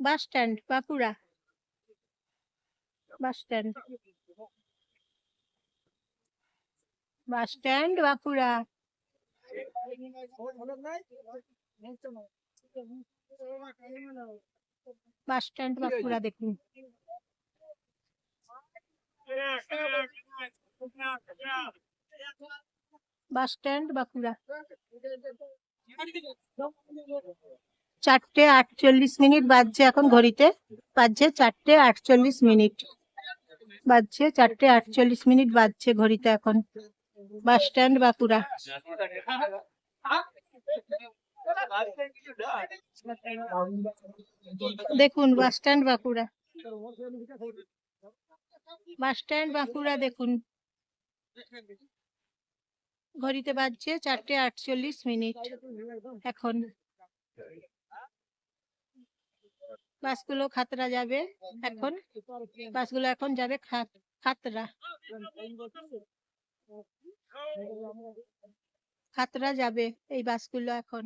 Bus stand, Bankura. Bus stand. Bus stand, Bankura. Bus stand, Bankura দেখুন। Bus stand, Bankura. চারটে আটচল্লিশ minute বাজছে এখন ঘড়িতে। বাজছে চারটে আটচল্লিশ মিনিট। বাজছে চারটে আটচল্লিশ মিনিট বাজছে ঘড়িতে এখন। Bus stand Bankura. দেখুন, bus stand Bankura. Bus stand Bankura দেখুন। ঘড়িতে বাজছে চারটে আটচল্লিশ মিনিট এখন। বাসগুলো খাতরা যাবে এখন। বাসগুলো এখন যাবে খাত- খাতরা খাতরা যাবে এই বাসগুলো এখন।